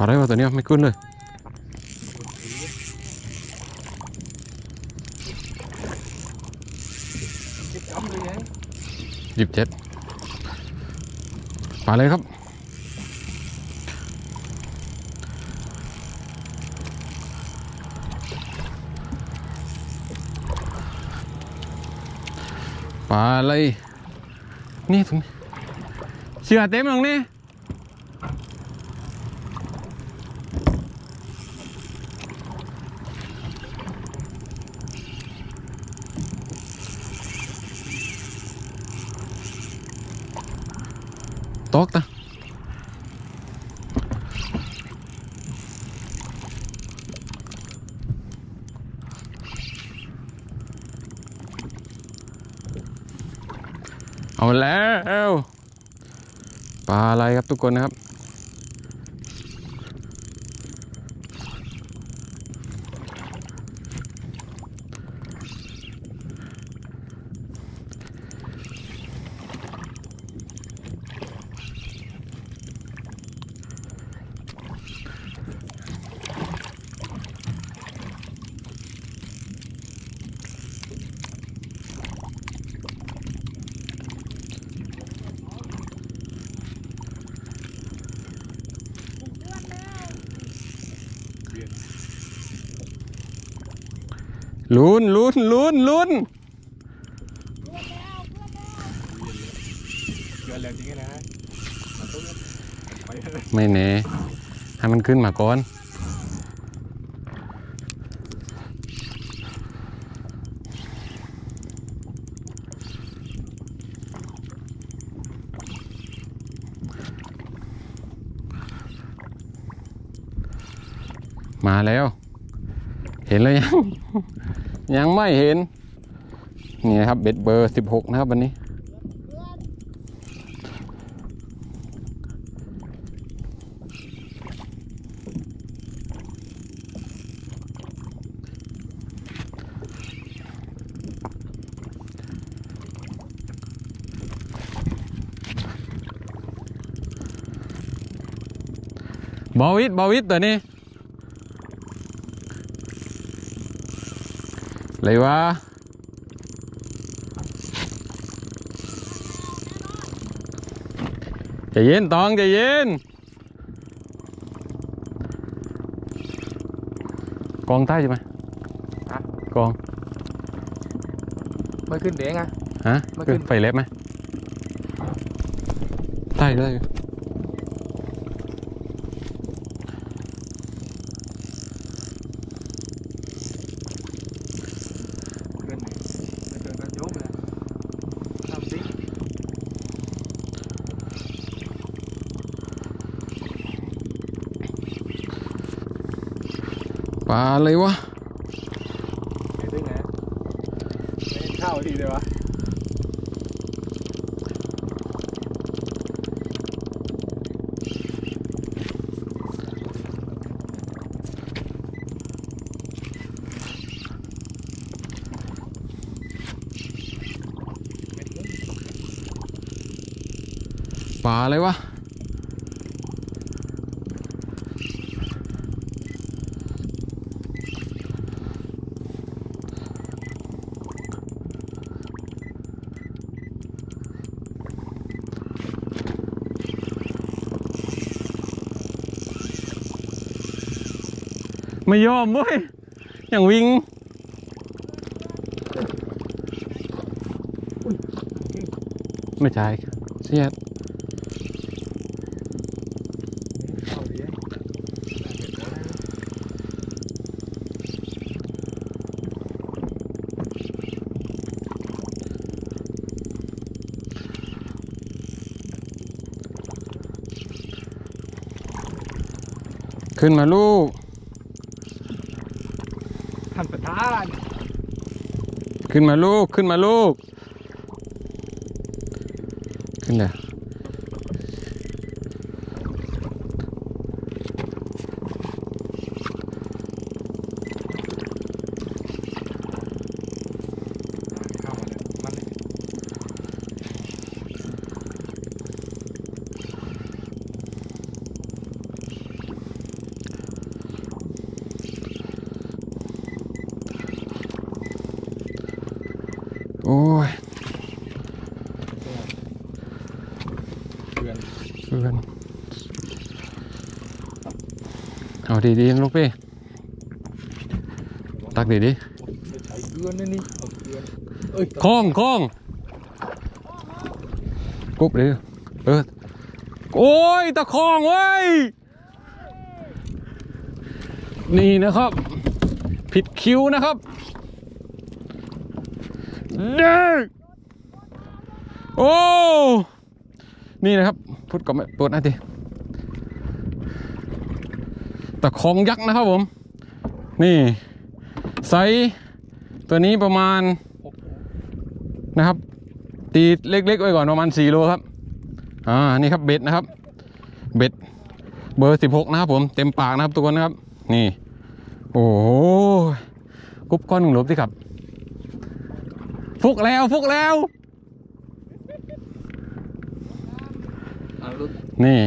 ปลาได้ป่ะตัวนี้ไม่ขึ้นเลยยไงหยิบเจ็ดปลาเลยครับปลาอะไรนี่ตรงเชือเต็มตรงนี้ ตกตะเอาแล้วปลาอะไรครับทุกคนนะครับ ลุ้นลุ้นลุ้นลุ้นไม่แน่ให้มันขึ้นมาก่อนมาแล้ว เห็นแล้วยัง ยังไม่เห็น นี่นะครับเบ็ดเบอร์16นะครับวันนี้บอวิดบอวิดตัวนี้ เลยวะใจเย็นตองใจเย็นกองใต้ใช่ไหมกองไม่ขึ้นเด้งอะฮะไม่ขึ้ขึ้นนไฟเล็บไหมใต้ก็ได้อยู่ เกินไม่เกินก็โยกเลยทำสิ ปลาอะไรวะเห็นได้ไงไม่เห็นข้าวทีเลยวะปลาอะไรวะ ไม่ยอมเว้ย อย่างวิ่งไม่ใช่เสียดขึ้นมาลูกานขึ้นมาลูกขึ้นมาลูก ขึ้นเลย ข้าวมาเลยมันเลย ป กัน เอาดีๆนะลูกพี่ ตักดีดีไม่ใช่เกลือนนะนี่เอาเกลือนเอ้ยๆคล้องคล้องกุ๊บเลยเออโอ้ยตะคองเว้ย นี่นะครับ ผิดคิวนะครับเด้อโอ้ นี่นะครับ พุทธกับเปิดนะทีตะคองยักษ์นะครับผม นี่ไซส์ตัวนี้ประมาณนะครับ ตีเล็กๆไว้ก่อนประมาณ4โลครับอ่านี่ครับเบ็ดนะครับ เบ็ดเบอร์ 16 นะครับผมเต็มปากนะครับทุกคนนะครับ นี่ โอ้โหกุ๊บก้อนหนึ่งหลบสิครับ ฟุกแล้ว ฟุกแล้ว เอาลูก นี่